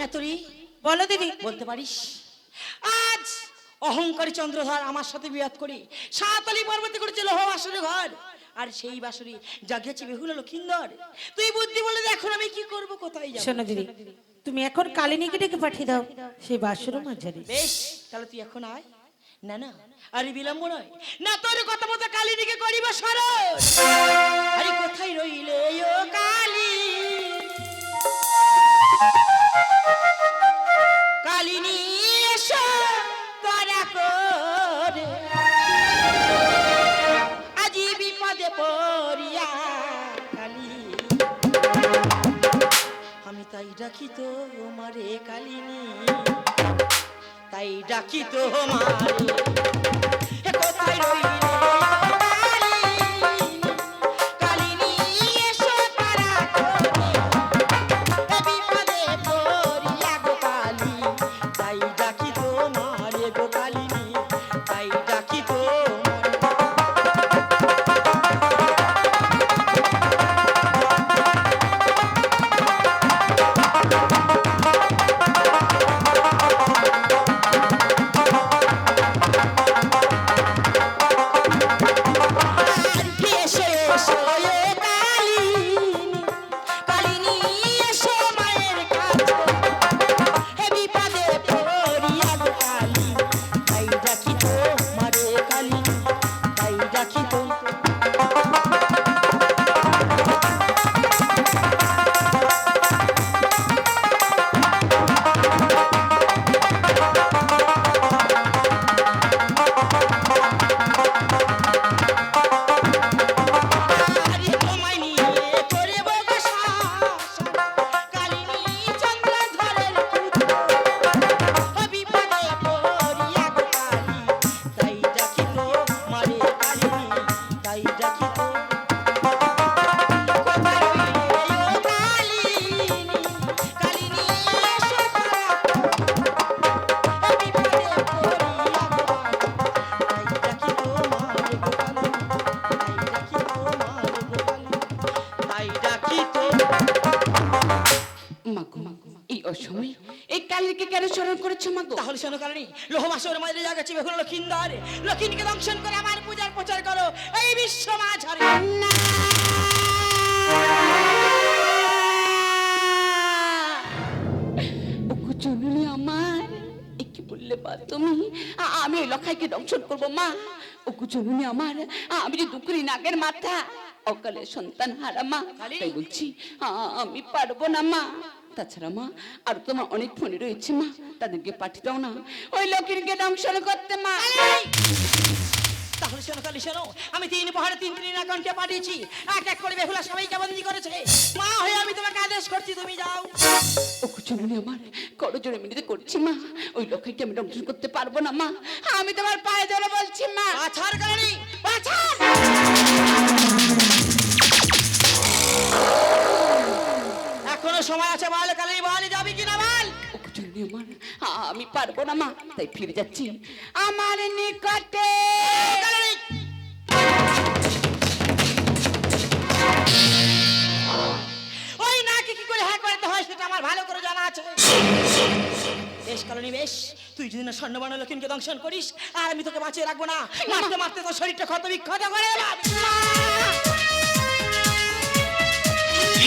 না তো বলো দিদি বলতে পারিস? আজ অহংকারী চন্দ্রধর আমার সাথে বিয়াদ করি। সাতালি পর্বতে করেছে লোহ বাসরে ঘর। আর সেই বাসরি জাগিয়েছে বেহুলা লক্ষিন্দর। তুই বুদ্ধি বলে এখন আমি কি করব কোথায় যাব? শোনো দিদি তুমি এখন কালিনীকে ডেকে পাঠিয়ে দাও। সেই বাসরও মাঝারি। বেশ তাহলে তুই এখন আয়। না না, আরে বিলম্ব নয়। না, তোর কথা মতো কালিনীকে করিব স্মরণ আরে কোথায় রইলে ও কালী? কালিনী এসো তোরা করে। আজি বিপদে পড়িয়া কালী। আমি তাই ডাকি তো মারে তাই ডাকি তো মারে হে কোথায় রইলে। এই এই কালীকে কেন স্মরণ করেছ মাগো তাহলে শোনো কারণী লোহমাসের মাঝে জাগাচ্ছি বেহুল লক্ষিন্দর লক্ষিণীকে দংশন করে আমার পূজার প্রচার করো। এই বিশ্ব মাঝারে। ওগো জননী আমার কি বললে বা তুমি আমি এই লখাইকে দংশন করব মা। ওগো জননী আমার আমি যে দুকুরি নাগের মাথা অকালে সন্তান হারা মা। তাই বলছি আমি পারব না মা। তাছাড়া মা আর তোমার অনেক ফোনে রয়েছে মা তাদেরকে পাঠিয়ে দাও না। ওই লক্ষ্মীকে দংশন করতে মা। তাহলে শোনো কালি শোনো আমি তিন পাহাড়ে তিন তিন আকাঙ্ক্ষা পাঠিয়েছি। এক এক করে বেহুলা সবাইকে বন্দি করেছে। মা হয়ে আমি তোমাকে আদেশ করছি তুমি যাও। ওগো জননী আমার করজোরে মিনিতে করছি মা। ওই লক্ষ্মীকে আমি দংশন করতে পারব না মা। আমি তোমার পায়ে ধরে বলছি মা। পাছার কারণী পাছার এখনও সময় আছে বল কালি বল যাবি কিনা বল? আমি পারব না মা তাই ফিরে যাচ্ছি। আমার নিকটে। ওই নাকে কি করে হ্যাঁ করতে হয় সেটা আমার ভালো করে জানা আছে। বেশ কারণী বেশ। তুই যদি না স্বর্ণবান লক্ষ্মীকে দংশন করিস আর আমি তোকে বাঁচিয়ে রাখব না। মারতে মারতে তোর শরীরটা ক্ষত বিক্ষত করে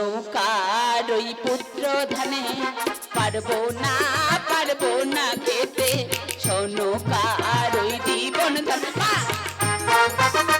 সনকার ওই পুত্র ধানে। পারব না পারব না খেতে। সনকার ওই জীবন ধান।